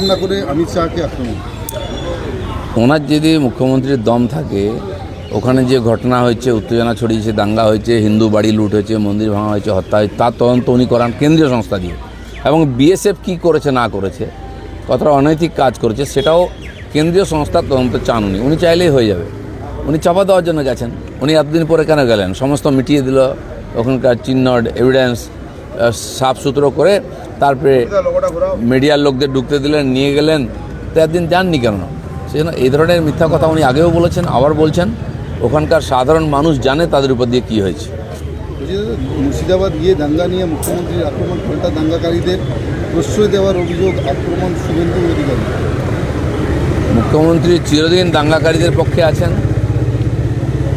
নাম না করে অমিত শাহকে আক্রমণ ওনার যদি মুখ্যমন্ত্রীর দম থাকে, ওখানে যে ঘটনা হয়েছে, উত্তেজনা ছড়িয়েছে, দাঙ্গা হয়েছে, হিন্দু বাড়ি লুট হয়েছে, মন্দির ভাঙা হয়েছে, হত্যা হয়েছে, তার তদন্ত উনি করান কেন্দ্রীয় সংস্থা দিয়ে। এবং বিএসএফ কী করেছে, না করেছে, কতটা অনৈতিক কাজ করেছে, সেটাও কেন্দ্রীয় সংস্থার তদন্ত চান উনি। উনি চাইলেই হয়ে যাবে। উনি চাপা দেওয়ার জন্য গেছেন উনি এতদিন পরে কেন গেলেন? সমস্ত মিটিয়ে দিল। ওখানকার চিহ্ন এভিডেন্স সাফ সুতরো করে তারপরে মিডিয়ার লোকদের ঢুকতে দিলেন নিয়ে গেলেন। তো একদিন যাননি কেন? সেজন্য এই ধরনের মিথ্যা কথা উনি আগেও বলেছেন আবার বলছেন। ওখানকার সাধারণ মানুষ জানে তাদের উপর দিয়ে কী হয়েছে। মুর্শিদাবাদ গিয়ে দাঙ্গা নিয়ে মুখ্যমন্ত্রীর আক্রমণ পাল্টা দাঙ্গাকারীদের প্রশ্রয় দেওয়ার অভিযোগ আক্রমণ শুভেন্দু অধিকারী। মুখ্যমন্ত্রী চিরদিন দাঙ্গাকারীদের পক্ষে আছেন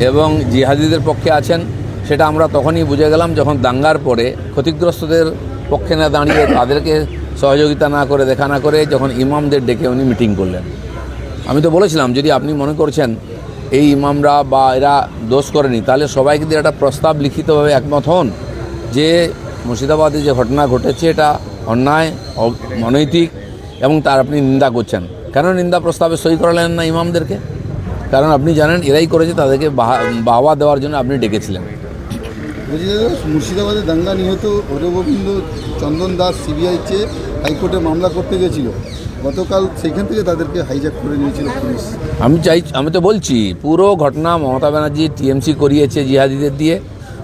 এবং জিহাদিদের পক্ষে আছেন। সেটা আমরা তখনই বুঝে গেলাম যখন দাঙ্গার পরে ক্ষতিগ্রস্তদের পক্ষে না দাঁড়িয়ে তাদেরকে সহযোগিতা না করে, দেখা না করে যখন ইমামদের ডেকে উনি মিটিং করলেন। আমি তো বলেছিলাম, যদি আপনি মনে করছেন এই ইমামরা বা এরা দোষ করেনি, তাহলে সবাইকে দিয়ে একটা প্রস্তাব লিখিতভাবে একমত হন যে মুর্শিদাবাদে যে ঘটনা ঘটেছে এটা অন্যায় অনৈতিক এবং তার আপনি নিন্দা করছেন। কেন নিন্দা প্রস্তাবে সই করালেন না ইমামদেরকে? কারণ আপনি জানেন, এরাই করেছে, তাদেরকে বাহা- বাহবা দেওয়ার জন্য আপনি ডেকেছিলেন। বলছি দাদা মুর্শিদাবাদে দাঙ্গা নিহত হরগোবিন্দ চন্দন দাস, সিবিআই চেয়ে হাইকোর্টে মামলা করতে গেছিল। গতকাল সেখান থেকে তাদেরকে হাইজ্যাক করে নিয়েছিল পুলিশ। আমি চাই, আমি তো বলছি, পুরো ঘটনা মমতা ব্যানার্জি টিএমসি করিয়েছে জিহাদিদের দিয়ে,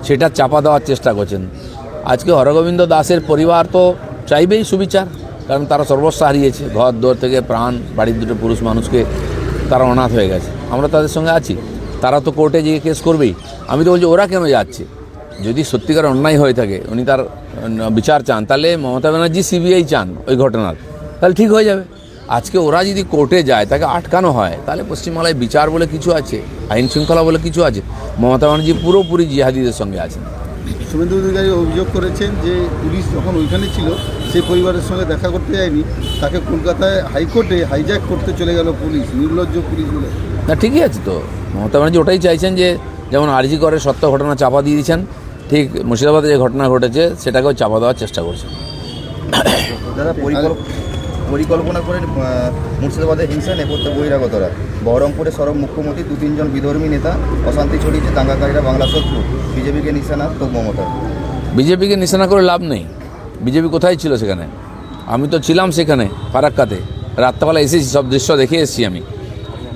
সেটা চাপা দেওয়ার চেষ্টা করছেন। আজকে হরগোবিন্দ দাসের পরিবার তো চাইবেই সুবিচার, কারণ তারা সর্বস্ব হারিয়েছে। ঘর, দোর থেকে প্রাণ, বাড়ির দুটো পুরুষ মানুষকে তারা অনাথ হয়ে গেছে। আমরা তাদের সঙ্গে আছি। তারা তো কোর্টে গিয়ে কেস করবেই। আমি তো বলছি, ওরা কেন যাচ্ছে? যদি সত্যিকার অন্যায় হয়ে থাকে উনি তার বিচার চান তাহলে মমতা ব্যানার্জি সিবিআই চান ওই ঘটনার। তাহলে ঠিক হয়ে যাবে। আজকে ওরা যদি কোর্টে যায় তাকে আটকানো হয় তাহলে পশ্চিমবাংলায় বিচার বলে কিছু আছে আইন শৃঙ্খলা বলে কিছু আছে। মমতা ব্যানার্জি পুরোপুরি জিহাদিদের সঙ্গে আছেন। শুভেন্দু অধিকারী অভিযোগ করেছেন যে পুলিশ যখন ওইখানে ছিল সেই পরিবারের সঙ্গে দেখা করতে যায়নি। তাকে কলকাতায় হাইকোর্টে হাইজ্যাক করতে চলে গেল পুলিশ নির্লজ্জ পুলিশ বলে। না ঠিকই আছে তো। মমতা ব্যানার্জি ওটাই চাইছেন যে যেমন আরজি করে সত্য ঘটনা চাপা দিয়ে দিয়েছেন ঠিক মুর্শিদাবাদে যে ঘটনা ঘটেছে সেটাকেও চাপা দেওয়ার চেষ্টা করছে। দাদা পরিকল্পনা করে মুর্শিদাবাদে হিংসা নেপথ্যে বহিরাগতরা। বহরমপুরে সরব মুখ্যমন্ত্রী দু তিনজন বিধর্মী নেতা অশান্তি ছড়িয়েছে দাঙ্গাকারীরা বাংলা শত্রু। বিজেপিকে নিশানা তো মমতা। বিজেপিকে নিশানা করে লাভ নেই। বিজেপি কোথায় ছিল সেখানে? আমি তো ছিলাম সেখানে ফারাক্কাতে। রাত্রেবেলা এসেছি সব দৃশ্য দেখে এসেছি আমি।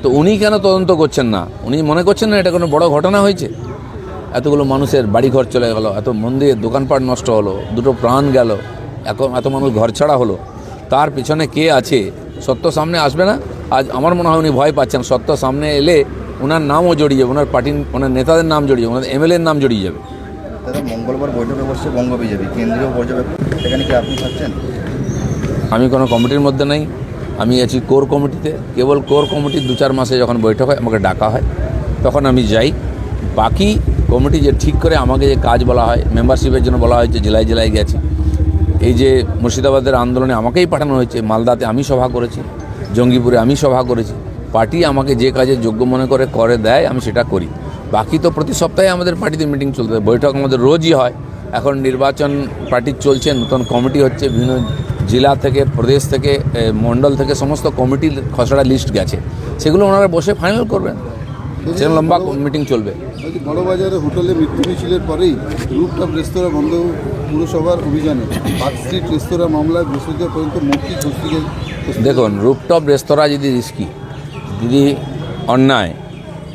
তো উনি কেন তদন্ত করছেন না? উনি মনে করছেন না এটা কোনো বড় ঘটনা হয়েছে? এতগুলো মানুষের বাড়িঘর চলে গেল এত মন্দির দোকানপাট নষ্ট হলো দুটো প্রাণ গেল এখন এত মানুষ ঘর ছাড়া হলো। তার পিছনে কে আছে? সত্য সামনে আসবে না? আজ আমার মনে হয় উনি ভয় পাচ্ছেন। সত্য সামনে এলে ওনার নামও জড়িয়ে যাবে ওনার পার্টির ওনার নেতাদের নাম জড়িয়ে যাবে ওনার এমএলএর নাম জড়িয়ে যাবে। দাদা মঙ্গলবার বৈঠকে বসছে বঙ্গ বিজেপি। কেন্দ্রীয় পর্যবেক্ষক সেখানে কি আপনি থাকছেন? আমি কোনো কমিটির মধ্যে নেই। আমি আছি কোর কমিটিতে। কেবল কোর কমিটির দু চার মাসে যখন বৈঠক হয় আমাকে ডাকা হয় তখন আমি যাই। বাকি কমিটি যে ঠিক করে আমাকে যে কাজ বলা হয় মেম্বারশিপের জন্য বলা হয়েছে, জেলায় জেলায় গেছি। এই যে মুর্শিদাবাদের আন্দোলনে আমাকেই পাঠানো হয়েছে, মালদাতে আমি সভা করেছি, জঙ্গিপুরে আমি সভা করেছি। পার্টি আমাকে যে কাজে যোগ্য মনে করে করে দেয়, আমি সেটা করি। বাকি তো প্রতি সপ্তাহে আমাদের পার্টিতে মিটিং চলতে থাকে। বৈঠক আমাদের রোজই হয়। এখন নির্বাচন পার্টির চলছে, নতুন কমিটি হচ্ছে, বিভিন্ন জেলা থেকে, প্রদেশ থেকে মণ্ডল থেকে সমস্ত কমিটির খসড়া লিস্ট গেছে। সেগুলো ওনারা বসে ফাইনাল করবেন। সেরকম লম্বা মিটিং চলবে। বড়বাজারে হোটেলে মৃত্যু মিছিলের পরেই রুপটপ রেস্তোরাঁ বন্ধ পুরসভার অভিযানে। পার্ক স্ট্রিট রেস্তোরাঁ মামলায় বৃহস্পতিবার পর্যন্ত মূর্তি কুস্তিকে দেখুন রুপটপ রেস্তোরাঁ যদি রিস্কি যদি অন্যায়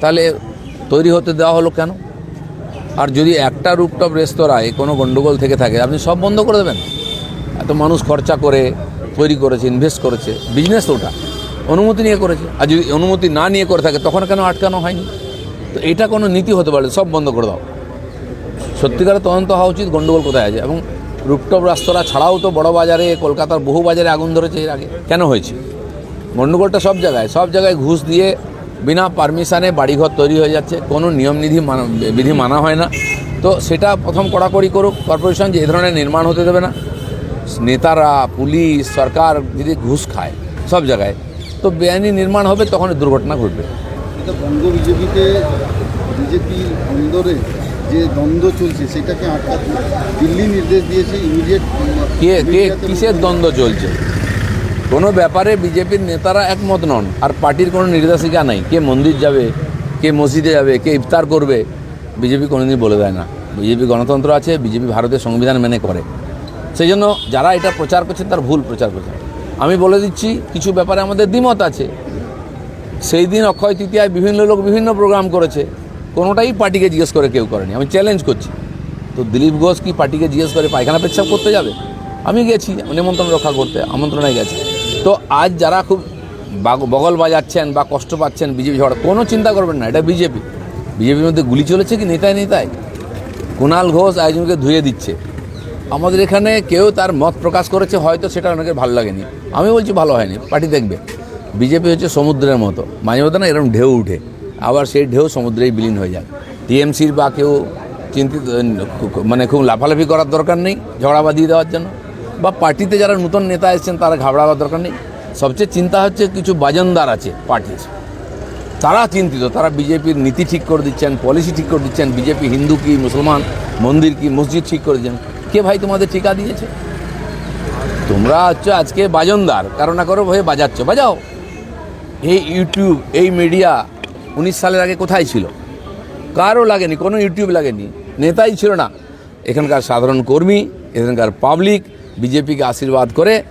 তাহলে তৈরি হতে দেওয়া হলো কেন? আর যদি একটা রুপটপ রেস্তোরাঁয় কোনো গণ্ডগোল থেকে থাকে আপনি সব বন্ধ করে দেবেন? এত মানুষ খরচা করে তৈরি করেছে ইনভেস্ট করেছে বিজনেস তো ওটা। অনুমতি নিয়ে করেছে। আর যদি অনুমতি না নিয়ে করে থাকে, তখন কেন আটকানো হয়নি? তো এটা কোনো নীতি হতে পারে সব বন্ধ করে দাও। সত্যিকারের তদন্ত হওয়া উচিত গণ্ডগোল কোথায় আছে? এবং রুপটপ রাস্তোরা ছাড়াও তো বড় বাজারে, কলকাতার বহু বাজারে আগুন ধরেছে এর আগে। কেন হয়েছে? গণ্ডগোলটা সব জায়গায় সব জায়গায় ঘুষ দিয়ে বিনা পারমিশনে বাড়িঘর তৈরি হয়ে যাচ্ছে। কোনো নিয়ম নিধি মানা, বিধি মানা হয় না। তো সেটা প্রথম কড়াকড়ি করুক, কর্পোরেশন যে এ ধরনের নির্মাণ হতে দেবে না। নেতারা, পুলিশ, সরকার যদি ঘুষ খায়, সব জায়গায়। তো বেআইনি নির্মাণ হবে তখন দুর্ঘটনা ঘটবে। বঙ্গ বিজেপিতে বিজেপির অন্দরে যে দ্বন্দ্ব চলছে সেটাকে আটকাতে দিল্লি নির্দেশ দিয়েছে ইমিডিয়েট কে কে কিসের দ্বন্দ্ব চলছে? কোনো ব্যাপারে বিজেপির নেতারা একমত নন আর পার্টির কোনো নির্দেশিকা নাই। কে মন্দির যাবে কে মসজিদে যাবে কে ইফতার করবে বিজেপি কোনোদিন বলে দেয় না। বিজেপি গণতন্ত্র আছে বিজেপি ভারতের সংবিধান মেনে করে। সেই জন্য যারা এটা প্রচার করছেন তার ভুল প্রচার করছেন আমি বলে দিচ্ছি, কিছু ব্যাপারে আমাদের দ্বিমত আছে। সেই দিন অক্ষয় তৃতীয়ায় বিভিন্ন লোক বিভিন্ন প্রোগ্রাম করেছে। কোনোটাই পার্টিকে জিজ্ঞেস করে কেউ করেনি। আমি চ্যালেঞ্জ করছি। তো দিলীপ ঘোষ কি পার্টিকে জিজ্ঞেস করে পায়খানা পেচ্ছাপ করতে যাবে? আমি গেছি, নিমন্ত্রণ রক্ষা করতে, আমন্ত্রণে গেছি। তো আজ যারা খুব বাগ- বগল বাজাচ্ছেন বা কষ্ট পাচ্ছেন বিজেপি ঝড় কোনো চিন্তা করবেন না, এটা বিজেপি। বিজেপির মধ্যে গুলি চলেছে কি নেতায় নেতায়? কুণাল ঘোষ আয়োজনকে ধুয়ে দিচ্ছে। আমাদের এখানে কেউ তার মত প্রকাশ করেছে, হয়তো সেটা অনেকের ভালো লাগেনি। আমি বলছি ভালো হয়নি, পার্টি দেখবে। বিজেপি হচ্ছে সমুদ্রের মতো। মাঝে মধ্যে না এরকম ঢেউ উঠে, আবার সেই ঢেউ সমুদ্রেই বিলীন হয়ে যায়। টিএমসির বা কেউ চিন্তিত মানে খুব লাফালাফি করার দরকার নেই ঝগড়া বাঁধিয়ে দেওয়ার জন্য। বা পার্টিতে যারা নতুন নেতা এসেছেন, তারা ঘাবড়াবার দরকার নেই। সবচেয়ে চিন্তা হচ্ছে কিছু বাজনদার আছে পার্টির। তারা চিন্তিত, তারা বিজেপির নীতি ঠিক করে দিচ্ছেন, পলিসি ঠিক করে দিচ্ছেন, বিজেপি হিন্দু কি, মুসলমান, মন্দির কি, মসজিদ ঠিক করে দিচ্ছেন। কে ভাই তোমাদের ঠিকা দিয়েছে? তোমরা হচ্ছে আজকে বাজনদার, কারও না কারও ভয়ে বাজাচ্ছ। বাজাও। এই ইউটিউব এই মিডিয়া উনিশ সালের আগে কোথায় ছিল? কারও লাগেনি, কোনো ইউটিউব লাগেনি। নেতাই ছিল না। এখানকার সাধারণ কর্মী, এখানকার পাবলিক বিজেপিকে আশীর্বাদ করে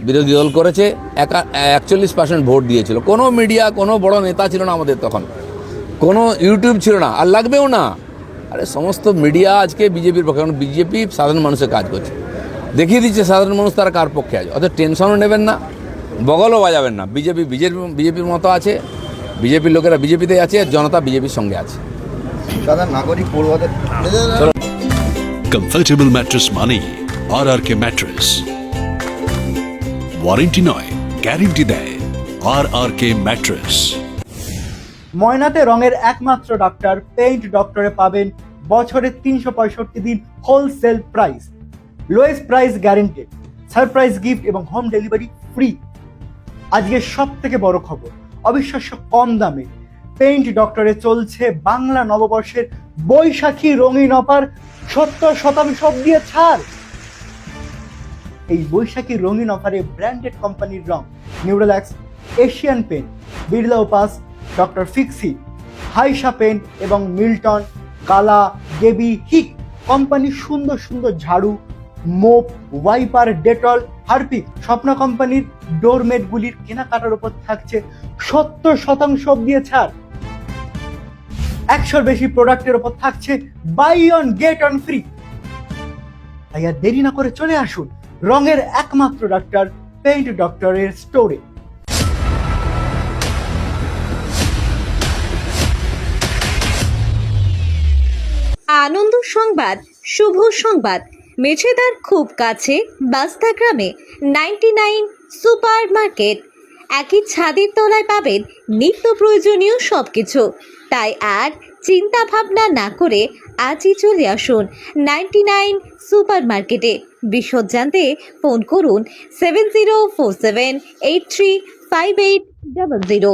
বিরোধী দল করেছে, একা, একচল্লিশ পার্সেন্ট ভোট দিয়েছিল। কোনো মিডিয়া কোনো বড় নেতা ছিল না আমাদের তখন। কোনো ইউটিউব ছিল না। আর লাগবেও না। আরে সমস্ত মিডিয়া আজকে বিজেপির পক্ষে কারণ বিজেপি সাধারণ মানুষের কাজ করছে। দেখিয়ে দিচ্ছে সাধারণ মানুষ তারা কার পক্ষে আছে। অত টেনশনও নেবেন না বগলও বাজাবেন না। বিজেপি বিজেপি বিজেপির মতো আছে বিজেপির লোকেরা বিজেপিতে আছে আর জনতা বিজেপির সঙ্গে আছে। দাদা নাগরিক পড়ুয়াদের কমফর্টেবল ম্যাট্রেস মানেই R R K mattress warranty নয় গ্যারেন্টি দেয় আর আর কে ম্যাট্রেস ময়নাতে রঙের একমাত্র ডাক্তার পেইন্ট ডক্টরে পাবেন বছরে তিনশো পঁয়ষট্টি দিন wholesale price lowest price guaranteed surprise gift এবং হোম ডেলিভারি ফ্রি আজকের সব থেকে বড় খবর, অবিশ্বাস্য কম দামে পেইন্ট ডক্টরে চলছে বাংলা নববর্ষের বৈশাখী রঙিন অফার, সত্তর শতাংশ দিয়ে ছাড়। এই বৈশাখী রঙিন অফারে ব্র্যান্ডেড কোম্পানির রং Nerolac Asian paint Birla Opus doctor Fixit হাইসা paint এবং মিল্টন, কালা, গেবি হিক কোম্পানির সুন্দর সুন্দর ঝাড়ু, মোপ, ওয়াইপার, ডেটল, হারপিক, স্বপ্ন কোম্পানির ডোরমেটগুলির কেনাকাটার উপর থাকছে সত্তর শতাংশ দিয়ে ছাড়। একশোর বেশি প্রোডাক্টের উপর থাকছে buy one get one free তাই আর দেরি না করে চলে আসুন রঙের একমাত্র ডাক্তার পেইন্ট ডক্টরের স্টোরে আনন্দ সংবাদ, শুভ সংবাদ। মেছেদার খুব কাছে, বাস্তা গ্রামে নাইনটি নাইন সুপার মার্কেট একই ছাদের তলায় পাবেন নিত্য প্রয়োজনীয় সব কিছু তাই আর চিন্তা ভাবনা না করে আজই চলে আসুন নাইনটি নাইন সুপার মার্কেটে বিশদ জানতে ফোন করুন seven zero four seven eight three five eight double zero